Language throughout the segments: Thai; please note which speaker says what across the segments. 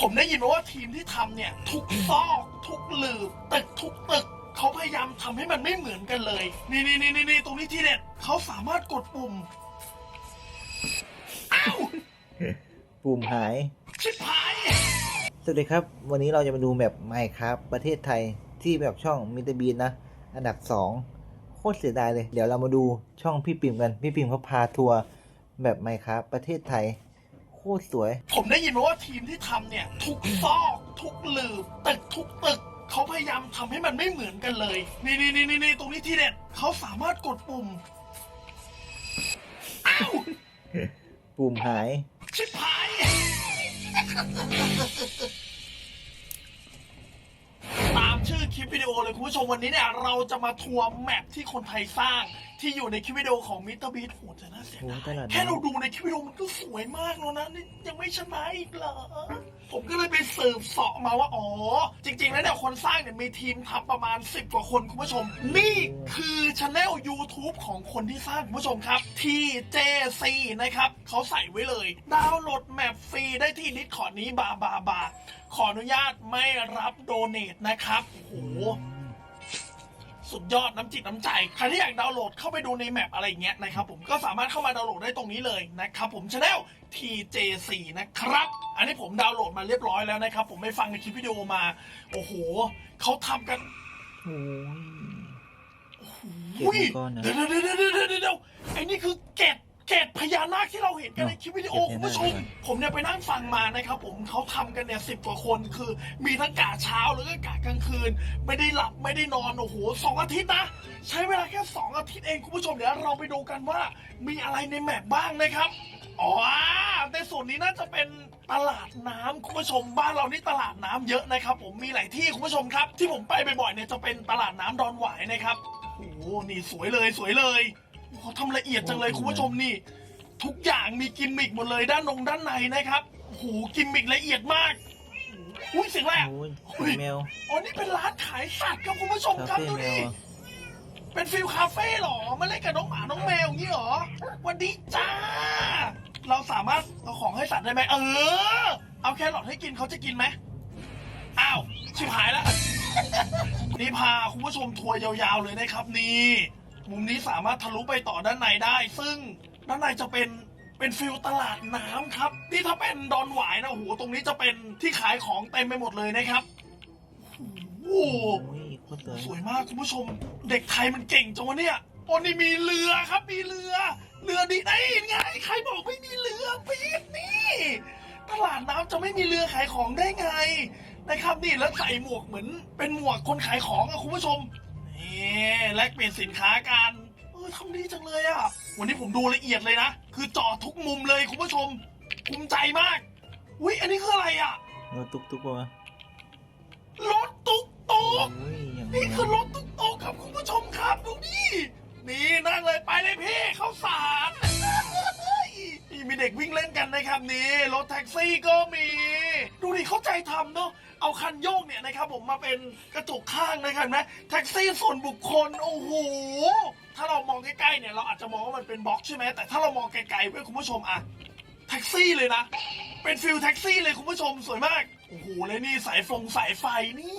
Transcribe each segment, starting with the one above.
Speaker 1: ผมได้ยินมาว่าทีมที่ทำเนี่ย ทุกซอกทุกหลืบตึกทุกตึกเขาพยายามทำให้มันไม่เหมือนกันเลยนี่นี่นี่นี่ตรงนี้ที่เด็ดเขาสามารถกดปุ่มอ้าว
Speaker 2: ปุ่มหาย
Speaker 1: ชิบหาย
Speaker 2: สวัสดีครับ วันนี้เราจะมาดูแมปไมค์ครับ ประเทศไทยที่แบบช่องมิเตอร์บีนนะ อันดับสองโคตรเสียดายเลย เดี๋ยวเรามาดูช่องพี่ปิ่มกัน พี่ปิ่มเขาพาทัวร์แบบไมค์ครับประเทศไทย โคตรสวย
Speaker 1: ผมได้ยินมาว่าทีมที่ทำเนี่ย ทุกซอก ทุกหลืบตึกทุกตึก เขาพยายามทำให้มันไม่เหมือนกันเลย นี่นี่นี่นี่ตรงนี้ที่เด็ดเขาสามารถกดปุ่ม อ้าว
Speaker 2: ปุ่มหาย
Speaker 1: ชิบหาย ตามชื่อคลิปวิดีโอเลยคุณผู้ชมวันนี้เนี่ย เราจะมาทัวร์แมปที่คนไทยสร้าง ที่อยู่ในคลิปวิดีโอของมิสเตอร์บีทโหจะน่าเสีย
Speaker 2: โอ้
Speaker 1: ดาย
Speaker 2: ตลาด
Speaker 1: แค่เรา
Speaker 2: น้ำ
Speaker 1: ดูในคลิปวิดีโอมันก็สวยมากแล้วนะนี่ยังไม่ชนะอีกเหรอ ผมก็เลยไปสืบเสาะมาว่า อ๋อ จริง ๆ แล้วเนี่ยคนสร้างเนี่ยมีทีมทำประมาณ 10 กว่าคนคุณผู้ชม นี่คือช anel YouTube ของคนที่สร้างคุณผู้ชมครับ TJC นะครับเขาใส่ไว้เลย ดาวน์โหลดแมปฟรีได้ที่นิดขอนี้บาบาบาขออนุญาตไม่รับโดเนทนะครับโอ้โห สุดยอดน้ำจิตน้ำใจใครที่อยากดาวน์โหลดเข้าไปดูในแมปอะไรอย่างเงี้ยนะครับผมก็สามารถเข้ามาดาวน์โหลดได้ตรงนี้เลยนะครับผมช anel TJC นะครับ อันนี้ผมดาวน์โหลดมาเรียบร้อยแล้วนะครับ ผมไปฟังในคลิปวิดีโอมา โอ้โหเขาทำกัน
Speaker 2: โอ้ย เก็บไว้ก่อนนะ
Speaker 1: เดี๋ยวเดี๋ยวเดี๋ยวเดี๋ยวเดี๋ยวเดี๋ยวไอ้นี่คือเกต เกตพญานาคที่เราเห็นกันในคลิปวิดีโอ
Speaker 2: เก็
Speaker 1: คุ
Speaker 2: บ
Speaker 1: ณ
Speaker 2: ไว้
Speaker 1: ผู้ชม
Speaker 2: หน่อย
Speaker 1: ผมเนี่ยไปนั่งฟังมานะครับ ผมเขาทำกันเนี่ยสิบกว่าคนคือมีทั้งกะเช้าแล้วก็กะกลางคืน ไม่ได้หลับไม่ได้นอนโอ้โหสองอาทิตย์นะ ใช้เวลาแค่สองอาทิตย์เองคุณผู้ชมเดี๋ยวเราไปดูกันว่ามีอะไรในแมปบ้างนะครับอ๋อในส่วนนี้น่าจะเป็นตลาดน้ำคุณผู้ชมบ้านเรานี่ตลาดน้ำเยอะนะครับ ผมมีหลายที่คุณผู้ชมครับ ที่ผมไปบ่อยๆเนี่ยจะเป็นตลาดน้ำดอนหวายนะครับโอ้โหนี่สวยเลยสวยเลย โอ้โหเขาทำละเอียดจังเลยคุณผู้ชมนี่ ทุกอย่างมีกิมมิกหมดเลยด้านนงด้านในนะครับโอ้โหกิมมิกละเอียดมากอุ้ยเสียงแรก
Speaker 2: โอ้ยเสียงแมว
Speaker 1: อ๋อนี่เป็นร้านขายสัตว์ครับคุณผู้ชม
Speaker 2: คา
Speaker 1: ครับ
Speaker 2: เฟ่
Speaker 1: ดู
Speaker 2: แม
Speaker 1: ดิ
Speaker 2: วอะ
Speaker 1: เป็นฟิลคาเฟ่เหรอมาเล่นกับน้องหมาน้องแมวอย่างนี้เหรอหวันดีจ้า เราสามารถเอาของให้สัตว์ได้ไหมเออ เอาแครอทให้กินเขาจะกินไหมอ้าวชิบหายแล้วนี่พาคุณผู้ชมทัวร์ยาวๆเลยนะครับนี่ มุมนี้สามารถทะลุไปต่อด้านในได้ ซึ่งด้านในจะเป็นเป็นฟิลตลาดน้ำครับ นี่ถ้าเป็นดอนหวายนะโอ้โหตรงนี้จะเป็นที่ขายของเต็มไปหมดเลยนะครับโอ้โห
Speaker 2: โคตรสวย
Speaker 1: สวยมากคุณผู้ชม เด็กไทยมันเก่งจังวะเนี่ยโอ้นี่มีเรือครับ มีเรือ เรือดีไอ้ไงใครบอกไม่มีเรือปีดนี่ตลาดน้ำจะไม่มีเรือขายของได้ไงนะครับนี่แล้วใส่หมวกเหมือนเป็นหมวกคนขายของอะคุณผู้ชม แลกเปลี่ยนสินค้ากันเออทำดีจังเลยอะวันนี้ผมดูละเอียดเลยนะ คือเจอทุกมุมเลยคุณผู้ชมภูมิใจมาก อุ้ยอันนี้คืออะไรอะ
Speaker 2: รถตุ๊กตุ๊กวะ
Speaker 1: รถตุ๊กตุ๊
Speaker 2: โอ้
Speaker 1: ก
Speaker 2: ยอย่าง
Speaker 1: นี่
Speaker 2: นี้
Speaker 1: คือรถตุ๊กตุ๊กครับคุณผู้ชมครับดูนี่นี่นั่งเลยไปเลยพี่เข้าสารนี่มีเด็กวิ่งเล่นกันนะครับนี่รถแท็กซี่ก็มี ดูดิเข้าใจทำเนาะ เอาคันโยกเนี่ยนะครับผมมาเป็นกระจกข้างนะครับนไหมแท็กซี่ส่วนบุคคลโอ้โหถ้าเรามองใกล้ๆเนี่ยเราอาจจะมองว่ามันเป็นบล็อกใช่ไหมแต่ถ้าเรามองไกลๆเพื่อคุณผู้ชมอะแท็กซี่เลยนะ เป็นฟิลแท็กซี่เลยคุณผู้ชมสวยมากโอ้โหเลยนี่สายฟงสายไฟนี่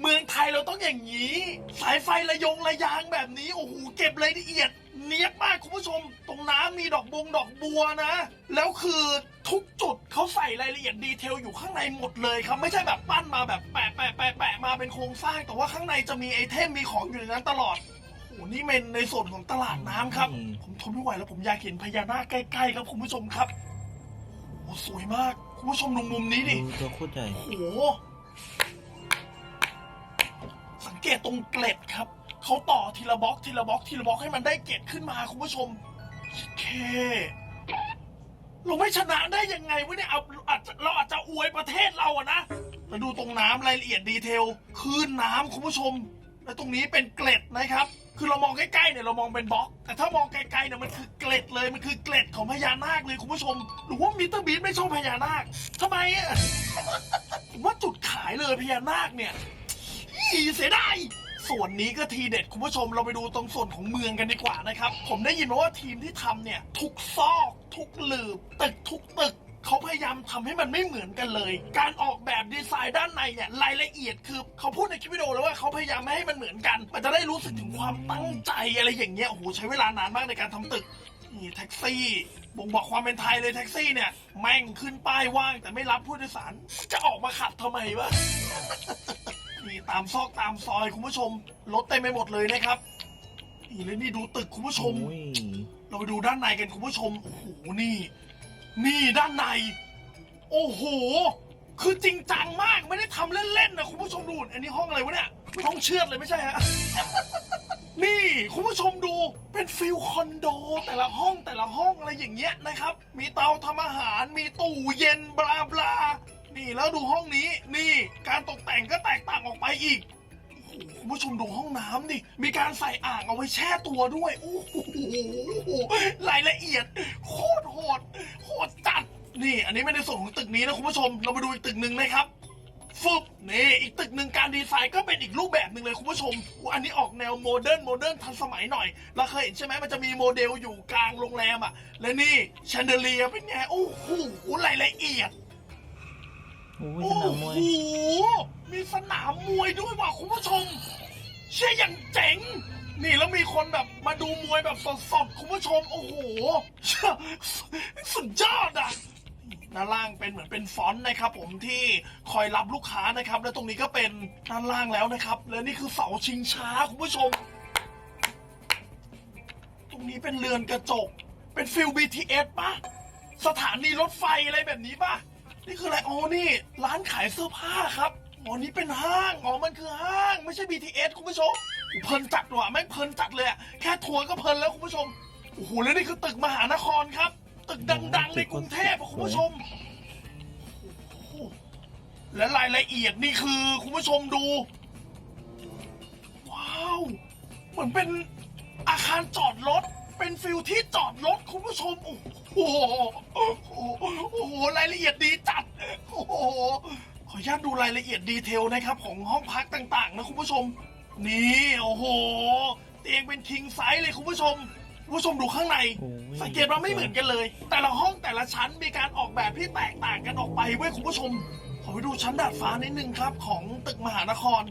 Speaker 1: เมืองไทยเราต้องอย่างนี้ สายไฟระยงระยางแบบนี้โอ้โหเก็บรายละเอียด เนียบมากคุณผู้ชม ตรงน้ำมีดอกบงดอกบัวนะ แล้วคือทุกจุดเขาใส่รายละเอียดดีเทลอยู่ข้างในหมดเลยครับ ไม่ใช่แบบปั้นมาแบบแปะแปะแปะแปะมาเป็นโครงสร้าง แต่ว่าข้างในจะมีไอเทมมีของอยู่ในนั้นตลอดโอ้โหนี่เป็นในส่วนของตลาดน้ำครับ ผมทนไม่ไหวแล้วผมอยากเห็นพญานาคใกล้ๆครับคุณผู้ชมครับโอ้โหสวยมากคุณผู้ชมดูมุมนี้ดิ
Speaker 2: ดูตัวโคตรใหญ่
Speaker 1: โอ้โหสังเกตตรงเกล็ดครับ เขาต่อทีละบล็อกทีละบล็อกทีละบล็อกให้มันได้เกล็ดขึ้นมาคุณผู้ชมเค เราไม่ชนะได้ยังไงวะเนี่ยเอาอาจจะเราอาจจะอวยประเทศเราอะนะมาดูตรงน้ำรายละเอียดดีเทลคลื่นน้ำคุณผู้ชม และตรงนี้เป็นเกล็ดนะครับ คือเรามองใกล้ๆเนี่ยเรามองเป็นบล็อก แต่ถ้ามองไกลๆเนี่ยมันคือเกล็ดเลยมันคือเกล็ดของพญานาคเลยคุณผู้ชมหรือว่ามิสเตอร์บีทไม่ชอบพญานาคทำไมอะ ผมว่าจุดขายเลยพญานาคเนี่ยอีเสียดาย ส่วนนี้ก็ทีเด็ดคุณผู้ชมเราไปดูตรงส่วนของเมืองกันดีกว่านะครับ ผมได้ยินมาว่าทีมที่ทำเนี่ย ทุกซอก ทุกหลืบตึกทุกตึกเขาพยายามทำให้มันไม่เหมือนกันเลย การออกแบบดีไซน์ด้านในเนี่ยรายละเอียดคือเขาพูดในคลิปวิดีโอแล้วว่าเขาพยายามไม่ให้มันเหมือนกัน มันจะได้รู้สึกถึงความตั้งใจอะไรอย่างเงี้ยโอ้โหใช้เวลานานมากในการทำตึกนี่แท็กซี่บ่งบอกความเป็นไทยเลยแท็กซี่เนี่ยแม่งขึ้นป้ายว่างแต่ไม่รับผู้โดยสารจะออกมาขับทำไมวะ นี่ตามซอกตามซอยคุณผู้ชมรถเต็มไปหมดเลยนะครับนี่แล้วนี่ดูตึกคุณผู้ชม
Speaker 2: โอ้ย
Speaker 1: เราไปดูด้านในกันคุณผู้ชมโอ้โหนี่ นี่ด้านใน โอ้โห คือจริงจังมากไม่ได้ทำเล่นๆนะคุณผู้ชมดูอันนี้ห้องอะไรวะเนี่ยห้องเชือดเลยไม่ใช่ฮะ นี่คุณผู้ชมดูเป็นฟิลคอนโด แต่ละห้องแต่ละห้องอะไรอย่างเงี้ยนะครับ มีเตาทำอาหารมีตู้เย็นบลาบลา นี่แล้วดูห้องนี้นี่การตกแต่งก็แตกต่างออกไปอีกคุณผู้ชมดูห้องน้ำดิ มีการใส่อ่างเอาไว้แช่ตัวด้วย โอ้โหรายละเอียด โคตรโหด โหดจัด นี่ อันนี้ไม่ได้ส่วนของตึกนี้นะคุณผู้ชม เรามาดูอีกตึกหนึ่งนะครับฟึบนี่ อีกตึกหนึ่งการดีไซน์ก็เป็นอีกรูปแบบหนึ่งเลยคุณผู้ชม อันนี้ออกแนวโมเดิร์นโมเดิร์นทันสมัยหน่อย เราเคยเห็นใช่ไหมมันจะมีโมเดลอยู่กลางโรงแรมอะ และนี่แชนเดเลียเป็นไง โอ้โหรายละเอียด
Speaker 2: โอ้ย
Speaker 1: โอ้
Speaker 2: สนามมวย
Speaker 1: โหมีสนามมวยด้วยว่ะคุณผู้ชม เชี่ยอย่างเจ๋ง นี่แล้วมีคนแบบมาดูมวยแบบสดๆคุณผู้ชม โอ้โหเชี่ยสุดยอดอะด้านล่างเป็นเหมือนเป็นฟอนต์นะครับ ผมที่คอยรับลูกค้านะครับ แล้วตรงนี้ก็เป็นด้านล่างแล้วนะครับ แล้วนี่คือเสาชิงช้าคุณผู้ชม ตรงนี้เป็นเรือนกระจก เป็นฟิล BTS ปะสถานีรถไฟอะไรแบบนี้ปะ นี่คืออะไรอ๋อนี่ ร้านขายเสื้อผ้าครับอ๋อนี่เป็นห้างอ๋อมันคือห้างไม่ใช่ BTS คุณผู้ชมเพลินจัดว่ะแม่งเพลินจัดเลยอะแค่ทัวร์ก็เพลินแล้วคุณผู้ชมโอ้โหแล้วนี่คือตึกมหานครครับ ตึกดัง ๆ ในกรุงเทพอะคุณผู้ชมโอ้โหและรายละเอียดนี่คือคุณผู้ชมดู ว้าว เหมือนเป็นอาคารจอดรถ เป็นฟิลที่จอดรถคุณผู้ชม โอ้โหโอ้โหโอ้โหรายละเอียดดีจัด โอ้โหขออนุญาตดูรายละเอียดดีเทลนะครับ ของห้องพักต่างๆ นะคุณผู้ชม นี่โอ้โห เตียงเป็นคิงไซส์เลยคุณผู้ชมคุณผู้ชมดูข้างใน
Speaker 2: โอ้ย
Speaker 1: สังเกตว่าไม่เหมือนกันเลย แต่ละห้องแต่ละชั้นมีการออกแบบที่แตกต่างกันออกไปเว้ยคุณผู้ชม ขอไปดูชั้นดาดฟ้านิดนึงครับของตึกมหานคร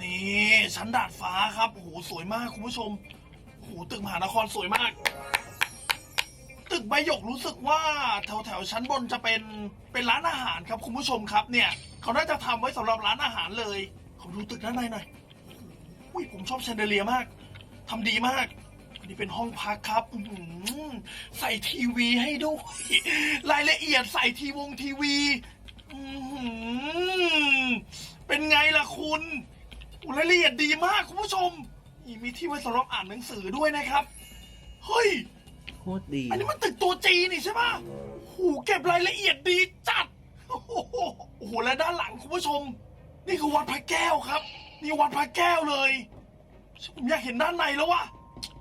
Speaker 1: นี่ชั้นดาดฟ้าครับโอ้โหสวยมากคุณผู้ชม โอ้โหตึกมหานครสวยมาก ตึกใบหยกรู้สึกว่าแถวแถวชั้นบนจะเป็นเป็นร้านอาหารครับคุณผู้ชมครับเนี่ย เขาน่าจะทำไว้สำหรับร้านอาหารเลยขอดูตึกด้านในหน่อยอุ้ยผมชอบแชนเดเลียมากทำดีมากอันนี้เป็นห้องพักครับใส่ทีวีให้ด้วย รายละเอียดใส่ทีวงทีวีเป็นไงล่ะคุณรายละเอียดดีมากคุณผู้ชม นี่มีที่ไว้สำหรับอ่านหนังสือด้วยนะครับ เฮ้ย
Speaker 2: โคตรดี
Speaker 1: อันนี้มันตึกตัวจีนี่ใช่ปะโอ้โหเก็บรายละเอียดดีจัดโอ้โหโอ้โห และด้านหลังคุณผู้ชม นี่คือวัดพระแก้วครับ นี่วัดพระแก้วเลย ผมอยากเห็นด้านในแล้วว่ะ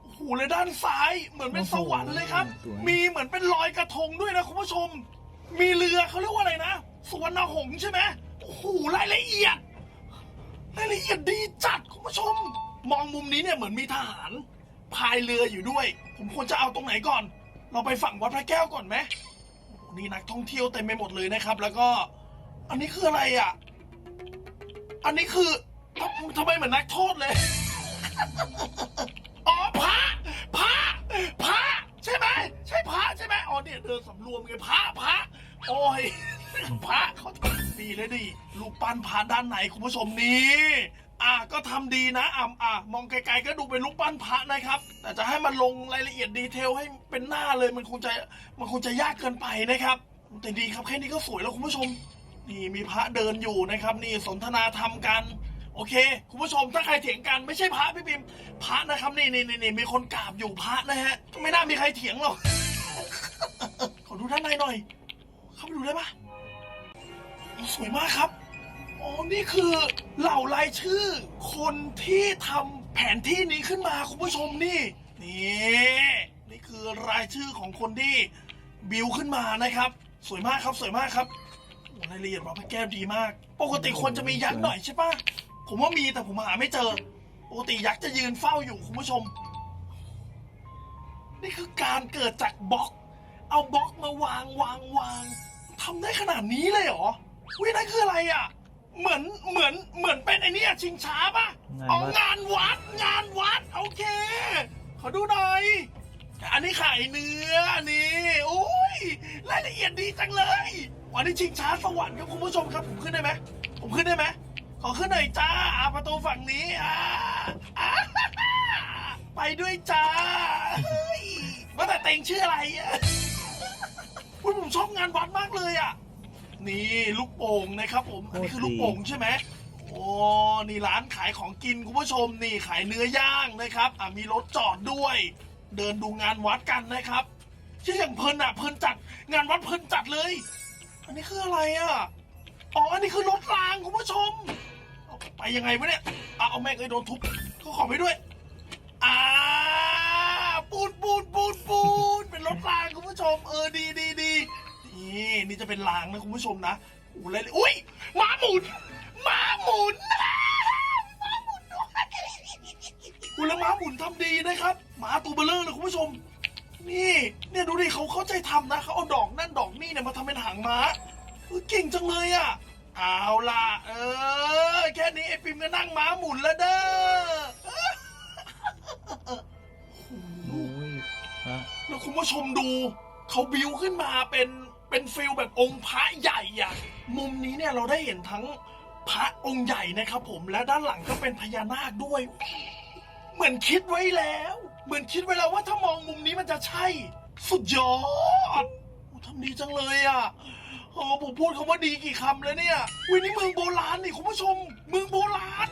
Speaker 1: โอ้โหและด้านซ้ายเหมือนเป็นสวรรค์เลยครับ
Speaker 2: สวย
Speaker 1: มีเหมือนเป็นรอยกระทงด้วยนะคุณผู้ชม มีเรือเขาเรียกว่าอะไรนะ สวนนาหงส์ใช่ไหมโอ้โหรายละเอียด รายละเอียดดีจัดคุณผู้ชม มองมุมนี้เนี่ยเหมือนมีทหารพายเรืออยู่ด้วย ผมควรจะเอาตรงไหนก่อน เราไปฝั่งวัดพระแก้วก่อนไหมโอ้โหนี่นักท่องเที่ยวเต็มไปหมดเลยนะครับ แล้วก็ อันนี้คืออะไรอะ อันนี้คือทำทำไมเหมือนนักโทษเลย อ๋อพระพระพระใช่ไหมใช่พระใช่ไหมอ๋อเนี่ยเดินสำรวมไงพระพระโอ้ยพระเขาทำดีเลยดิรูปปั้นพระด้านไหนคุณผู้ชมนี่ อะก็ทำดีนะอะอะมองไกลๆก็ดูเป็นรูปปั้นพระนะครับ แต่จะให้มันลงรายละเอียดดีเทลให้เป็นหน้าเลยมันคงจะมันคงจะยากเกินไปนะครับ แต่ดีครับแค่นี้ก็สวยแล้วคุณผู้ชม นี่มีพระเดินอยู่นะครับ นี่สนทนาธรรมกัน โอเค คุณผู้ชมถ้าใครเถียงกันไม่ใช่พระพี่บิมพระนะครับนี่นี่นี่มีคนกราบอยู่พระนะฮะไม่น่ามีใครเถียงหรอกขอดูด้านในหน่อย เข้าไปดูได้ปะสวยมากครับ อ๋อ นี่คือเหล่ารายชื่อ คนที่ทำแผนที่นี้ขึ้นมาคุณผู้ชมนี่ นี่นี่คือรายชื่อของคนที่บิวขึ้นมานะครับ สวยมากครับสวยมากครับโอ้รายละเอียดว่าพระแก้วดีมาก ปกติควรจะมียักษ์หน่อยใช่ปะผมว่ามีแต่ผมหาไม่เจอ ปกติยักษ์จะยืนเฝ้าอยู่คุณผู้ชม นี่คือการเกิดจากบล็อก เอาบล็อกมาวางวางวางทำได้ขนาดนี้เลยเหรอวินั่นคืออะไรอะ เหมือนเหมือนเหมือนเป็นไอ้เนี่ยชิงช้าปะ
Speaker 2: งาน
Speaker 1: อ๋อ
Speaker 2: วัด
Speaker 1: งานวัดงานวัด โอเค ขอดูหน่อย อันนี้ขายเนื้อนี่โอ้ยรายละเอียดดีจังเลยวันนี้ชิงช้าสวรรค์ครับคุณผู้ชมครับผมขึ้นได้ไหมผมขึ้นได้ไหมขอขึ้นหน่อยจ้าอ่าประตูฝั่งนี้อ่าอ่าไปด้วยจ้าเฮ้ยว่าแต่เต็งชื่ออะไรอะอุ๊ยผมชอบงานวัดมากเลยอะ นี่ลูกโป่งนะครับผมอันนี้คือลูกโป่งใช่ไหมโอ้นี่ร้านขายของกินคุณผู้ชมนี่ขายเนื้อย่างนะครับอะมีรถจอดด้วย เดินดูงานวัดกันนะครับชื่ออย่างเพลินอะเพลินจัด งานวัดเพลินจัดเลย อันนี้คืออะไรอะอ๋ออันนี้คือรถรางคุณผู้ชมเอาไปยังไงวะเนี่ยเอาเอาแม่งเลยโดนทุบเขาขอไปด้วย อ่าปูนปูนปูนปูนเป็นรถรางคุณผู้ชม เออดีดีดี นี่นี่จะเป็นรางนะคุณผู้ชมนะโอ้เลยอุ้ยหมาหมุนหมาหมุนหมาหมุนด้วยอุยแล้วหมาหมุนทำดีนะครับหมาตัวเบลเลอร์เลยคุณผู้ชม นี่เนี่ยดูดิเขาเข้าใจทำนะเขาเอาดอกนั่นดอกนี่เนี่ยมาทำเป็นหางม้าเออเก่งจังเลยอะเอาล่ะ เออ แค่นี้ไอ้ปิมก็นั่งม้าหมุนแล้วเด้อ
Speaker 2: โอ้ยฮะ
Speaker 1: แล้วคุณผู้ชมดู เขาบิวขึ้นมาเป็น เป็นฟิลแบบองค์พระใหญ่อะมุมนี้เนี่ยเราได้เห็นทั้งพระองค์ใหญ่นะครับผมและด้านหลังก็เป็นพญานาคด้วย เหมือนคิดไว้แล้ว เหมือนคิดไว้แล้วว่าถ้ามองมุมนี้มันจะใช่ สุดยอดโอ้ทำดีจังเลยอะอ๋อผมพูดคำว่าดีกี่คำแล้วเนี่ยวินี่เมืองโบราณนี่คุณผู้ชม เมืองโบราณ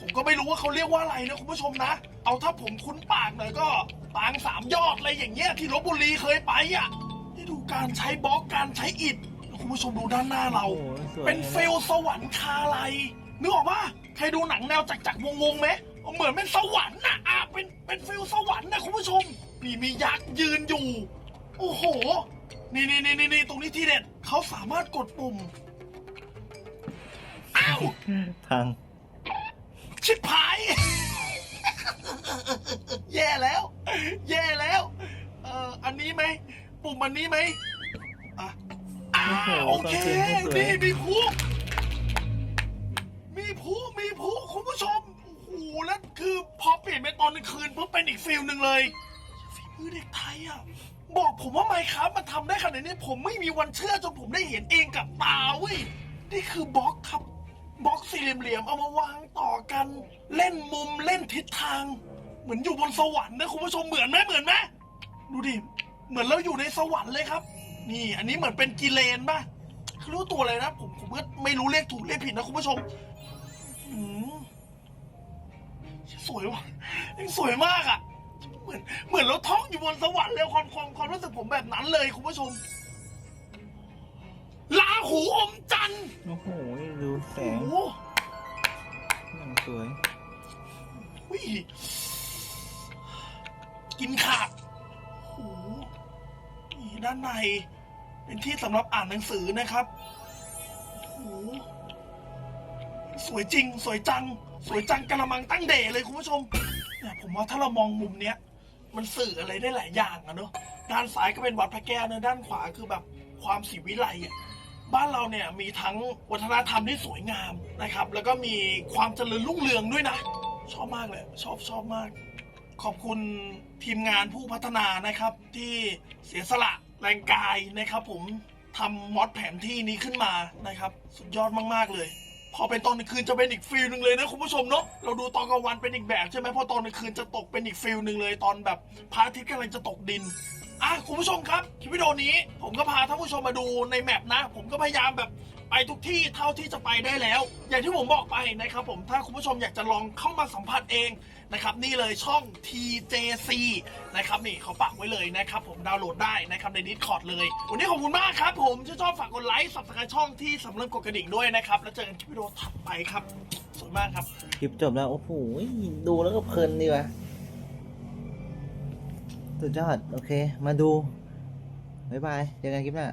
Speaker 1: ผมก็ไม่รู้ว่าเขาเรียกว่าอะไรนะคุณผู้ชมนะ เอาถ้าผมคุ้นปากหน่อยก็ปางสามยอดอะไรอย่างเงี้ยที่ลบบุรีเคยไปอะ นี่ดูการใช้บล็อกการใช้อิฐแล้วคุณผู้ชมดูด้านหน้าเรา
Speaker 2: โอ้ยสวย
Speaker 1: เป็นฟิลสวรรค์คาไลนึกออกปะใครดูหนังแนวจักรจักรวงวงๆไหมเหมือนเป็นสวรรค์นะอะเป็นเป็นฟิลสวรรค์นะคุณผู้ชมนี่มียักษ์ยืนอยู่ โอ้โห นี่นี่นี่นี่ตรงนี้ที่เด็ดเขาสามารถกดปุ่มอ้าว
Speaker 2: พัง
Speaker 1: ชิบหาย แย่แล้ว แย่แล้ว เอ่อ อันนี้ไหม ปุ่มอันนี้ไหมอะอ่า
Speaker 2: โอ้
Speaker 1: โอ
Speaker 2: โห
Speaker 1: เค
Speaker 2: ตอนคืนก็สวย
Speaker 1: นี่มีผู้ มีผู้ มีผู้คุณผู้ชม โอ้โห แล้วคือพอเปลี่ยนเป็นตอนกลางคืนปุ๊บเป็นอีกฟิลหนึ่งเลยฝีมือเด็กไทยอะ บอกผมว่าไมค์ครับมันทำได้ขนาดนี้ผมไม่มีวันเชื่อจนผมได้เห็นเองกับตาเว้ย นี่คือบล็อกครับ บล็อกสี่เหลี่ยมๆเอามาวางต่อกัน เล่นมุมเล่นทิศทาง เหมือนอยู่บนสวรรค์นะคุณผู้ชมเหมือนไหมเหมือนไหมดูดิ เหมือนเราอยู่ในสวรรค์เลยครับ นี่อันนี้เหมือนเป็นกิเลนป่ะคือรู้ตัวเลยนะผมผมก็ไม่รู้เลขถูกเลขผิดนะคุณผู้ชมอืมสวยว่ะสวยมากอะ เหมือนเหมือนเราท่องอยู่บนสวรรค์เลยความความความรู้สึกผมแบบนั้นเลยคุณผู้ชมลาหูอมจันทร์
Speaker 2: โอ้โหดูแส
Speaker 1: โอ้
Speaker 2: ง
Speaker 1: โห
Speaker 2: อย่างสวย
Speaker 1: อุ๊ยกินขาดโอ้โหนี่ด้านใน เป็นที่สำหรับอ่านหนังสือนะครับโอ้โหสวยจริง สวยจัง สวยจังกระมังตั้งเดเลยคุณผู้ชมเนี่ยผมว่าถ้าเรามองมุมเนี้ย มันสื่ออะไรได้หลายอย่างอะเนอะด้านซ้ายก็เป็นวัดพระแก้วเนอะด้านขวาคือแบบความศรีวิไลอะบ้านเราเนี่ยมีทั้งวัฒนธรรมที่สวยงามนะครับ แล้วก็มีความเจริญรุ่งเรืองด้วยนะ ชอบมากเลยชอบชอบมาก ขอบคุณทีมงานผู้พัฒนานะครับ ที่เสียสละ แรงกายนะครับผมทำมอดแผนที่นี้ขึ้นมานะครับ สุดยอดมากๆเลย พอเป็นตอนกลางคืนจะเป็นอีกฟิลหนึ่งเลยนะคุณผู้ชมเนาะเราดูตอนกลางวันเป็นอีกแบบใช่ไหมพอตอนกลางคืนจะตกเป็นอีกฟิลหนึ่งเลย ตอนแบบพระอาทิตย์กำลังจะตกดินอะคุณผู้ชมครับคลิปวิดีโอนี้ผมก็พาท่านผู้ชมมาดูในแมปนะ ผมก็พยายามแบบ ไปทุกที่เท่าที่จะไปได้แล้ว อย่างที่ผมบอกไปนะครับผมถ้าคุณผู้ชมอยากจะลองเข้ามาสัมผัสเองนะครับนี่เลยช่อง TJC นะครับนี่เขาปักไว้เลยนะครับผมดาวน์โหลดได้นะครับใน Discord เลย วันนี้ขอบคุณมากครับผมถ้าชอบฝากกดไลค์ subscribe ช่องที่สำเร็จกดกระดิ่งด้วยนะครับ แล้วเจอกันคลิปวิดีโอถัดไปครับสวยมากครับ
Speaker 2: คลิปจบแล้ว โอ้โหดูแล้วก็เพลินดีวะสุดยอด โอเค มาดู บ๊ายบายเจอกันคลิปหน้า